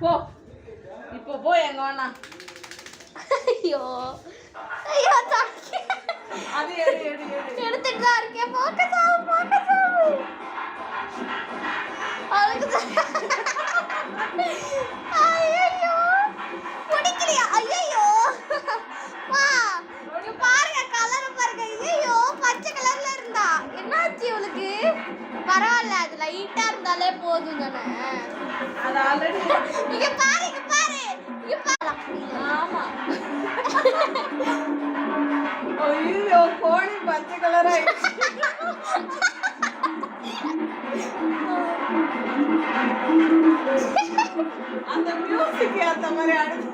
போ. இப்போ போ எங்க வேணா ஐயோ. ஐயோ தக்கி. அது எடு எடு எடு. எடுத்துட்டு தான் இருக்கேன். ஃபோக்கஸ் ஆகும் ஃபோக்கஸ் ஆகும் ஐயோ பிடிக்கலையா? ஐயோ வா. இங்க பாருங்க கலர் பாருங்க. ஐயோ பச்சை கலர்ல இருந்தா. என்னாச்சு இவளுக்கு? பரவாயில்ல அது லைட்டா இருந்தாலே போதும் தானே. அது ஆல்ரெடி இங்க பாரு இங்க பாரு. இங்க பாரு ஆமா. ஐயோ கோழி பச்சை கலரா அந்த மியூசிக் அந்த மாதிரி அடுத்து.